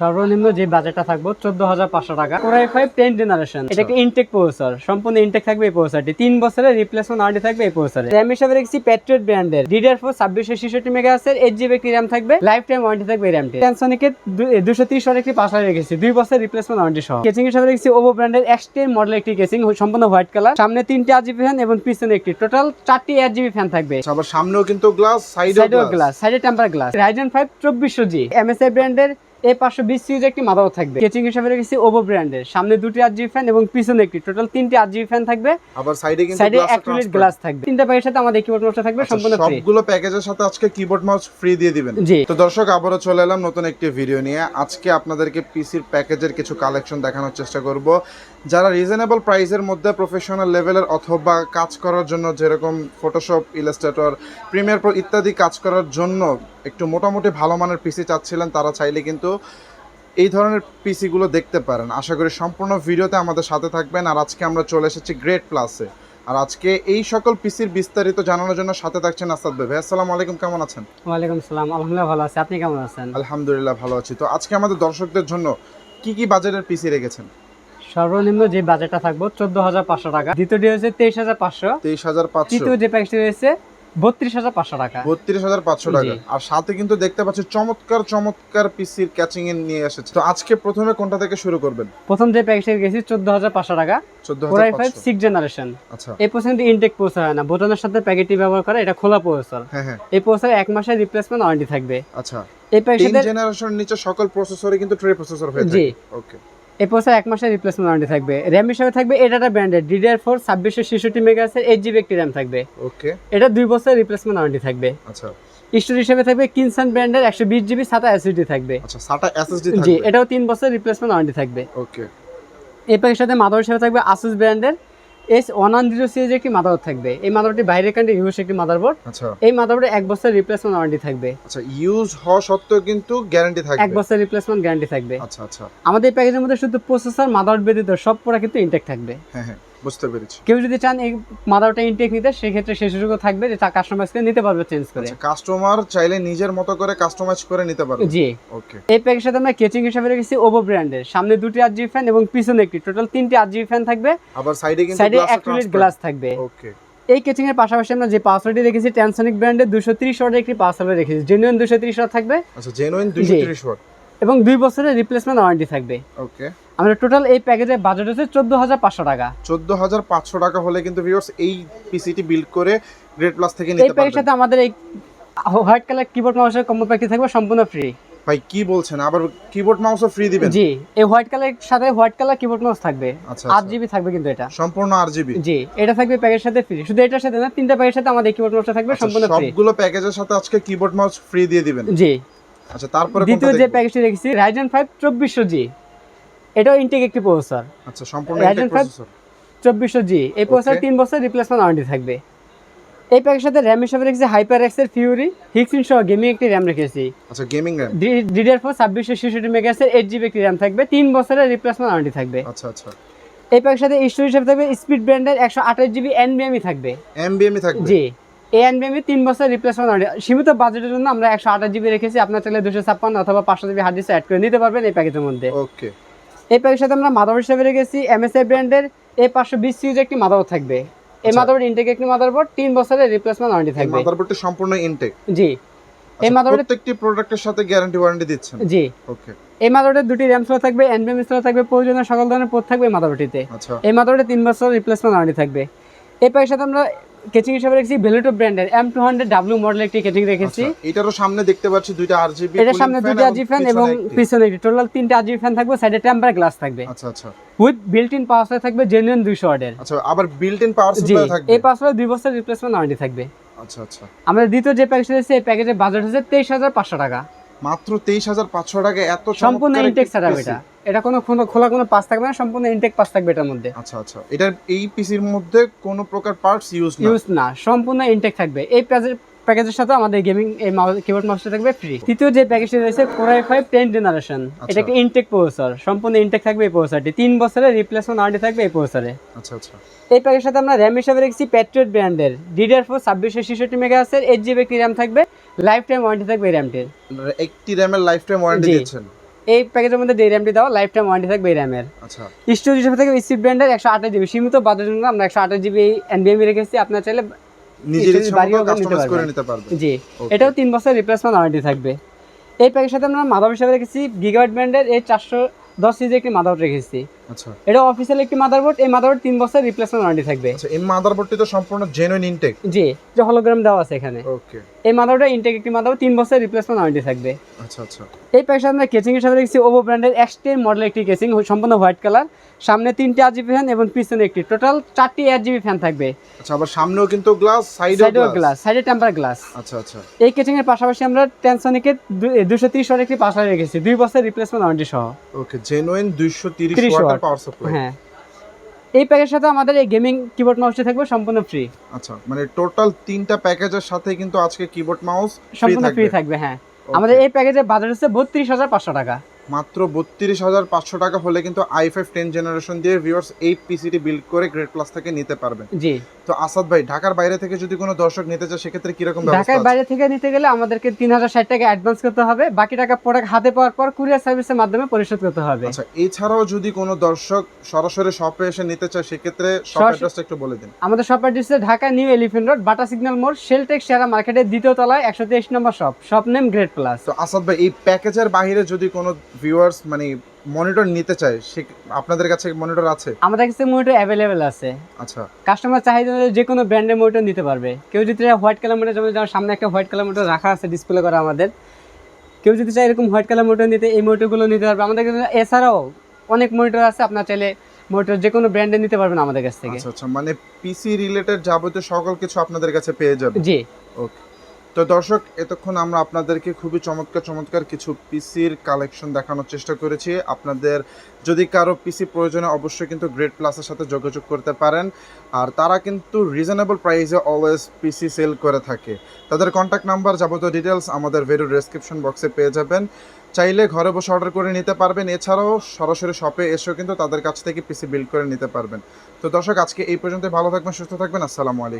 সর্বনিম্ন যে বাজেটটা থাকব চোদ্দ হাজার পাঁচশো টাকা। কোরাই ফাইভ টেন জেনারেশন এটা একটা ইনটেক প্রসেসর সম্পূর্ণ ইনটেক থাকবে এই প্রসেসরটি তিন বছরের রিপ্লেসমেন্ট ওয়ারেন্টি থাকবে এই প্রসেসরে র্যাম হিসাবে রেখেছি প্যাট্রিয়ট ব্র্যান্ডের ডিডিআর ফোর ছাব্বিশশো ছেষট্টি মেগা আছে এইট জিবি একটি র্যাম থাকবে লাইফ টাইম ওয়ারেন্টি থাকবে এই র্যামটি দুশো ত্রিশ ওয়ার একটি পাশায় রেখেছি দুই বছর রিপ্লেসমেন্ট ওয়ারেন্টি সহ। কেচিং হিসাবে রেখেছি ওভো ব্র্যান্ডের এক্স টেন মডেল একটি কেচিং সম্পূর্ণ হোয়াইট কালার সামনে তিনটি আট জিবি ফ্যান এবং পিছনে একটি। টোটাল চারটি আট জিবি ফ্যান থাকবে। আচ্ছা, আবার সামনেও কিন্তু গ্লাস সাইডেও গ্লাস সাইডে টেম্পার গ্লাস রাইজেন ফাইভ চব্বিশশো জি এমএসআই ব্র্যান্ডের এই পাঁচশো বিশ সিরিজ একটি মাদার থাকবে। কেচিং হিসাবে রেখেছি ওভো ব্র্যান্ডের সামনে দুটি জিবি ফ্যান এবং পিছনে একটি। টোটাল তিনটি আট জি ফ্যান থাকবে। আবার সাইডে কিন্তু সাইডে অ্যাক্রিলিক গ্লাস থাকবে। তিনটা প্যাকের সাথে আমাদের কিবোর্ড মাউসটা থাকবে আচ্ছা, সম্পূর্ণ ফ্রি সবগুলো প্যাকেজের সাথে আজকে কিবোর্ড মাউস ফ্রি দিয়ে দিবেন। জি। তো দর্শক আবারও চলে এলাম নতুন একটি ভিডিও নিয়ে। আজকে আপনাদেরকে পিসির প্যাকেজের কিছু কালেকশন দেখানোর চেষ্টা করব। যারা রিজনেবল প্রাইসের মধ্যে প্রফেশনাল লেভেলের অথবা কাজ করার জন্য যেরকম ফটোশপ ইলাস্ট্রেটর প্রিমিয়ার প্রো ইত্যাদি কাজ করার জন্য একটু মোটামুটি ভালো মানের পিসি চাচ্ছিলেন তারা চাইলে কিন্তু এই ধরনের পিসিগুলো দেখতে পারেন। আশা করি সম্পূর্ণ ভিডিওতে আমাদের সাথে থাকবেন। আর আজকে আমরা চলে এসেছি গ্রেট প্লাসে আর আজকে এই সকল পিসির বিস্তারিত জানানোর জন্য সাথে থাকছেন আসাদ ভাই। আসসালামু আলাইকুম কেমন আছেন? ওয়ালাইকুম সালাম। আলহামদুলিল্লাহ ভালো আছে। আপনি কেমন আছেন? আলহামদুলিল্লাহ ভালো আছি। তো আজকে আমাদের দর্শকদের জন্য কি কি বাজারের পিসি রেখেছেন? সর্বনিম্ন যে বাজেটটা থাকব চোদ্দ হাজার পাঁচশো টাকা। দ্বিতীয়টি হয়েছে তেইশ হাজার পাঁচশো। তেইশ হাজার পাঁচশো। তৃতীয় যে প্যাকেজটি রয়েছে বত্রিশ হাজার পাঁচশো টাকা। বত্রিশ হাজার পাঁচশো টাকা। আর সাথে কিন্তু দেখতে পাচ্ছি চমৎকার চমৎকার পিসির ক্যাচিং এ নিয়ে এসেছে। তো আজকে প্রথমে কোনটা থেকে শুরু করবেন? প্রথম যে প্যাকেজটি গেছি চোদ্দ হাজার পাঁচশো টাকা। ফাইভ সিক্স জেনারেশন আচ্ছা। এই পর্যন্ত ইনটেক হয় না। বোতামের সাথে প্যাকেটটি ব্যবহার করে এটা খোলা প্রসেসর হ্যাঁ হ্যাঁ। এই প্রসেসর এক মাসের রিপ্লেসমেন্ট ওয়ারেন্টি থাকবে। আচ্ছা। এই প্যাকের জেনারেশন নিচে সকল প্রসেসরে কিন্তু ট্রে প্রসেসর হয়ে। থাকে। ওকে এই এক মাসের রিপ্লেসমেন্ট ওয়ারেন্টি থাকবে। র্যাম হিসেবে থাকবে এটা ব্র্যান্ডের ডিডিআর ফোর ছাব্বিশশো ছেষট্টি মেগা আছে এইট জিবি একটি র্যাম থাকবে। ওকে এটা দুই বছরের রিপ্লেসমেন্ট ওয়ারেন্টি থাকবে। আচ্ছা। স্টোরেজ হিসেবে থাকবে কিনসান ব্র্যান্ডের একশো বিশ জিবি সাতা এসএসডি থাকবে। আচ্ছা সাটা এসএসডি জি এটাও তিন বছরের রিপ্লেসমেন্ট ওয়ারেন্টি থাকবে। ওকে এই প্যাকের সাথে মাদার হিসেবে থাকবে আসুস ব্র্যান্ডের এস ওয়ান ওয়ান জিরো একটি মাদারবোর্ড থাকবে? এই মাদারটি বাইরের কান্ট্রি ইউজ একটি মাদারবোর্ড। আচ্ছা। এই মাদারবোর্ডে এক বছর রিপ্লেসমেন্ট ওয়ারেন্টি থাকবে। আচ্ছা ইউজ হওয়া সত্ত্বেও কিন্তু গ্যারান্টি এক বছর রিপ্লেসমেন্ট গ্যারান্টি থাকবে। আচ্ছা আচ্ছা। আমাদের এই প্যাকেজের মধ্যে শুধু প্রসেসর মাদার ব্যতীত সব পড়া কিন্তু ইনটেক থাকবে। হ্যাঁ হ্যাঁ। বুঝতে পেরেছি। কেউ যদি চান এই মাদারটা ইনটেক নিতে সেক্ষেত্রে সেই সুযোগও থাকবে যে কাস্টমাইজকে নিতে পারবে চেঞ্জ করে। আচ্ছা কাস্টমার চাইলে নিজের মতো করে কাস্টমাইজ করে নিতে পারবে। জি। ওকে এই প্যাকের সাথে আমরা কেচিং হিসাবে রেখেছি ওভো ব্র্যান্ডের সামনে দুটি আট জিবি ফ্যান এবং পিছনে একটি। টোটাল তিনটি আট জিবি ফ্যান থাকবে। আবার সাইডে কিন্তু সাইডে অ্যাক্রিলিক গ্লাস থাকবে। ওকে এই কেচিং এর পাশাপাশি আমরা যে পাসওয়ার্ডটি রেখেছি ট্যানসনিক ব্র্যান্ডের দুশো ত্রিশ ওয়ার্ডের একটি পাসওয়ার্ড রেখেছি। জেনুইন দুশো ত্রিশ ওয়ার্ড থাকবে। আচ্ছা জেনুইন জি। 230 ওয়াট এবং দুই বছরের রিপ্লেসমেন্ট ওয়ারেন্টি থাকবে। ওকে আমাদের টোটাল এই প্যাকেজের বাজেট হচ্ছে চোদ্দ হাজার পাঁচশো টাকা। চোদ্দ হাজার পাঁচশো টাকা হলে কিন্তু ভিউয়ার্স এই পিসিটি বিল্ড করে গ্রেড প্লাস থেকে এই নিতে পারবেন। সাথে আমাদের এই হোয়াইট কালার কিবোর্ড মাউসের কম্বো প্যাকটি থাকবে সম্পূর্ণ ফ্রি ভাই কি বলছেন? আবার কিবোর্ড মাউসও ফ্রি দিবেন? জি এই হোয়াইট কালারের সাথে হোয়াইট কালার কিবোর্ড মাউস থাকবে। আচ্ছা আট আচ্ছা। জিবি থাকবে কিন্তু এটা। সম্পূর্ণ আর জিবি জি এটা থাকবে প্যাকেজের সাথে ফ্রি শুধু এটার সাথে না তিনটা প্যাকেজের সাথে আমাদের কিবোর্ড মাউসটা থাকবে সম্পূর্ণ ফ্রি আচ্ছা, সবগুলো প্যাকেজের সাথে আজকে কিবোর্ড মাউস ফ্রি দিয়ে দিবেন। জি। আচ্ছা তারপরে দ্বিতীয় যে প্যাকেজটি রেখেছি রাইজেন ফাইভ চব্বিশশো জি এটাও ইনটেক একটি প্রসেসর আচ্ছা সম্পূর্ণ ইন্টেক 5 প্রসেসর চব্বিশশো জি এই প্রসেসর Okay. তিন বছর রিপ্লেসমেন্ট ওয়ারেন্টি থাকবে। এই প্যাকের সাথে র্যাম হিসাবে রেখেছি হাইপার এক্সের ফিউরি হিক্সিন সহ গেমিং একটি র্যাম রেখেছি। আচ্ছা গেমিং র্যাম ডিডিআর ফোর ছাব্বিশশো ছেষট্টি মেগাসের এইট জিবি একটি র্যাম থাকবে। তিন বছরের রিপ্লেসমেন্ট ওয়ারেন্টি থাকবে। আচ্ছা আচ্ছা। এই প্যাকের সাথে স্টোরেজ হিসাবে থাকবে স্পিড ব্র্যান্ডের একশো আঠাশ জিবি এনবিএমই থাকবে। এমবিএমই থাকবে? জি। এই এনবিএমই তিন বছর রিপ্লেসমেন্ট সীমিত বাজেটের জন্য আমরা একশো আঠাশ জিবি রেখেছি আপনার চাইলে দুশো ছাপ্পান্ন অথবা পাঁচশো জিবি হার্ড ডিস্ক অ্যাড করে নিতে পারবেন এই প্যাকেজের মধ্যে। ওকে এই প্যাকের সাথে আমরা মাদার হিসাবে রেখেছি এমএসআই ব্র্যান্ডের এই পাঁচশো বিশ সিউজ একটি মাদার থাকবে। এই আচ্ছা। মাদারবোর্ড ইনটেক একটি মাদারবোর্ড তিন বছরের রিপ্লেসমেন্ট ওয়ারেন্টি থাকবে। মাদারবোর্ডটি সম্পূর্ণ ইনটেক জি। এই মাদারবোর্ডে প্রত্যেকটি প্রোডাক্টের সাথে গ্যারান্টি ওয়ারেন্টি দিচ্ছেন? জি। ওকে এই মাদারবোর্ডে দুটি র্যাম স্লট থাকবে এনবিএম স্লট থাকবে প্রয়োজনীয় সকল ধরনের পোর্ট থাকবে এই মাদারবোর্ডটিতে আচ্ছা। এই মাদারবোর্ডে তিন বছর রিপ্লেসমেন্ট ওয়ারেন্টি থাকবে। এই প্যাকের সাথে আমরা কেচিং হিসাবে রেখেছি ভেলুটো ব্র্যান্ডের M two hundred W model একটি কেচিং রেখেছি। আচ্ছা, এটারও সামনে দেখতে পাচ্ছি দুইটা আরজিবি এটার সামনে দুটি আজি ফ্যান এবং পিছনে একটি। টোটাল তিনটে আজি ফ্যান থাকবে সাইডে টেম্পার গ্লাস থাকবে। আচ্ছা আচ্ছা। With built in power supply থাকবে জেনুইন দুইশো ওয়ার্ডের আচ্ছা আবার বিল্ট ইন পাওয়ার সাপ্লাই থাকবে? এই পাসওয়ার্ড দুই বছর রিপ্লেসমেন্ট ওয়ারেন্টি থাকবে। আচ্ছা আচ্ছা। আমাদের দ্বিতীয় যে প্যাকেজ রয়েছে এই প্যাকেজের বাজেট হচ্ছে তেইশ হাজার পাঁচশো টাকা। মাত্র তেইশ হাজার পাঁচশো টাকা এত সম্পূর্ণ ইনটেক PC। এটা। এটা কোনো কোনো খোলা কোনো পাস থাকবে না সম্পূর্ণ ইনটেক পাস থাকবে এটার মধ্যে। আচ্ছা আচ্ছা। এটার এই পিসির মধ্যে কোনো প্রকার পার্টস ইউজ না? ইউজ না সম্পূর্ণ ইনটেক থাকবে। এই প্যাকেজের প্যাকেজের সাথে আমাদের গেমিং এই কিবোর্ড মাউসটা থাকবে ফ্রি তৃতীয় যে প্যাকেজটি রয়েছে কোরাই ফাইভ টেন জেনারেশন। এটা একটা ইনটেক প্রসেসর সম্পূর্ণ ইনটেক থাকবে এই প্রসেসরটি তিন বছরের রিপ্লেসমেন্ট ওয়ারেন্টি থাকবে এই প্রসেসরে আচ্ছা আচ্ছা। এই প্যাকের সাথে আমরা র্যাম হিসাবে রেখেছি প্যাট্রিয়ট ব্র্যান্ডের ডিডিআর ফোর ছাব্বিশশো ছেষট্টি মেগা আছে এইট জিবি একটি র্যাম থাকবে। লাইফ টাইম ওয়ারেন্টি থাকবে এই র্যামটির একটি র্যামের লাইফ টাইম ওয়ারেন্টি জি। দিচ্ছেন। এই প্যাকেজের মধ্যে যে র্যামটি দেওয়া লাইফ টাইম ওয়ারেন্টি থাকবে এই র্যামের আচ্ছা। স্টোরেজ হিসেবে থাকবে স্পিড ব্র্যান্ডের একশো আঠাশ জিবি সীমিত বাজেটের জন্য আমরা একশো আঠাশ জিবি এনবিএমই রেখেছি। আপনার চাইলে জি। এটাও তিন বছর রিপ্লেসমেন্ট ওয়ারেন্টি থাকবে। এই প্যাকেজের সাথে আমরা মাদাব হিসাবে রেখেছি গিগাবাইট ব্র্যান্ডের এই চারশো দশ সিজি একটি মাদার রেখেছি। আচ্ছা। এটা অফিসিয়াল একটি মাদারবোর্ড এই মাদারবোর্ড তিন বছর রিপ্লেসমেন্ট ওয়ারেন্টি থাকবে। আচ্ছা এই মাদারবোর্ডটি তো সম্পূর্ণ জেনুইন ইনটেক জি যে হলোগ্রাম দেওয়া আছে এখানে। ওকে এই মাদারটা ইনটেক একটি মাদারবোর্ড তিন বছর রিপ্লেসমেন্ট ওয়ারেন্টি থাকবে। আচ্ছা আচ্ছা। এই আমরা কেচিং হিসাবে রেখেছি ওভো ব্র্যান্ডের এক্সটেন মডেল একটি কেচিং সম্পূর্ণ হোয়াইট কালার সামনে তিনটি আট জিবি ফ্যান এবং পিছনে একটি টোটাল চারটি আট জিবি ফ্যান থাকবে। আচ্ছা আবার সামনেও কিন্তু গ্লাস সাইডেও গ্লাস সাইডে টেম্পার গ্লাস আচ্ছা আচ্ছা। এই কেচিং এর পাশাপাশি আমরা টেনসনিকের দুশো তিরিশ ওয়াট একটি পাশা রেখেছি দুই বছর রিপ্লেসমেন্ট ওয়ারেন্টি সহ। ওকে জেনুইন 230 30 ওয়াটের watt। পাওয়ার সাপ্লাই। হ্যাঁ। এই প্যাকের সাথে আমাদের এই গেমিং কিবোর্ড মাউসটি থাকবে সম্পূর্ণ ফ্রি। আচ্ছা মানে টোটাল তিনটা প্যাকেজের সাথে কিন্তু আজকে কিবোর্ড মাউস সম্পূর্ণ ফ্রি থাকবে। থাকবে হ্যাঁ। আমাদের এই প্যাকেজের বাজার হচ্ছে বত্রিশ হাজার পাঁচশো টাকা। মাত্র বত্রিশ হাজার পাঁচশো টাকা হলে কিন্তু আই ফাইভ টেন জেনারেশন দিয়ে ভিউয়ার্স এই পিসিটি বিল্ড করে গ্রেড প্লাস থেকে নিতে পারবেন। জি। তো আসাদ ভাই ঢাকার বাইরে থেকে যদি কোনো দর্শক নিতে চায় সেক্ষেত্রে কীরকম ঢাকার বাইরে থেকে নিতে গেলে আমাদেরকে তিন হাজার ষাট টাকা অ্যাডভান্স করতে হবে। বাকি টাকা প্রোডাক্ট হাতে পাওয়ার পর কুরিয়ার সার্ভিসের মাধ্যমে পরিশোধ করতে হবে। আচ্ছা এছাড়াও যদি কোনো দর্শক সরাসরি শপে এসে নিতে চায় সেক্ষেত্রে শপ অ্যাড্রেসটা একটু বলে দিন। আমাদের shop address Dhaka New Elephant Road Bata signal মোড় শেলটেক শেয়ারা মার্কেটের দ্বিতীয় তলায় একশো তেইশ নম্বর shop shop name great plus তো আসাদ ভাই এই প্যাকেজের বাইরে যদি কোনো ভিউয়ার্স মানে মনিটর নিতে চায় সে আপনাদের কাছে মনিটর আছে? আমাদের কাছে মনিটর অ্যাভেলেবেল আছে। আচ্ছা। কাস্টমার চাহিদা যে কোনো ব্র্যান্ডের মনিটর নিতে পারবে। কেউ যদি হোয়াইট কালার মনিটর যেমন সামনে একটা হোয়াইট কালার মনিটর রাখা আছে ডিসপ্লে করা আমাদের কেউ যদি চায় এরকম হোয়াইট কালার মনিটর নিতে এই মনিটরগুলো নিতে পারবে। আমাদের কাছে এছাড়াও অনেক মনিটর আছে আপনার চাইলে মনিটর যে কোনো ব্র্যান্ডের নিতে পারবেন আমাদের কাছ থেকে। আচ্ছা আচ্ছা। মানে পিসি রিলেটেড যাবতীয় সকল কিছু আপনাদের কাছে পেয়ে যাবে? জি। ওকে তো দর্শক, এতক্ষণ আমরা আপনাদেরকে খুবই চমৎকার চমৎকার কিছু পিসির কালেকশন দেখানোর চেষ্টা করেছি। আপনাদের যদি কারও পিসি প্রয়োজনে অবশ্যই কিন্তু গ্রেট প্লাসের সাথে যোগাযোগ করতে পারেন। আর তারা কিন্তু রিজনেবল প্রাইসে অলওয়েজ পিসি সেল করে থাকে। তাদের কন্ট্যাক্ট নাম্বার যাবতীয় ডিটেলস আমাদের ভিডিও ডেসক্রিপশন বক্সে পেয়ে যাবেন। চাইলে ঘরে বসে অর্ডার করে নিতে পারবেন। এছাড়াও সরাসরি শপে এসেও কিন্তু তাদের কাছ থেকে পিসি বিল্ড করে নিতে পারবেন। তো দর্শক, আজকে এই পর্যন্ত ভালো থাকবেন, সুস্থ থাকবেন। আসসালামু আলাইকুম।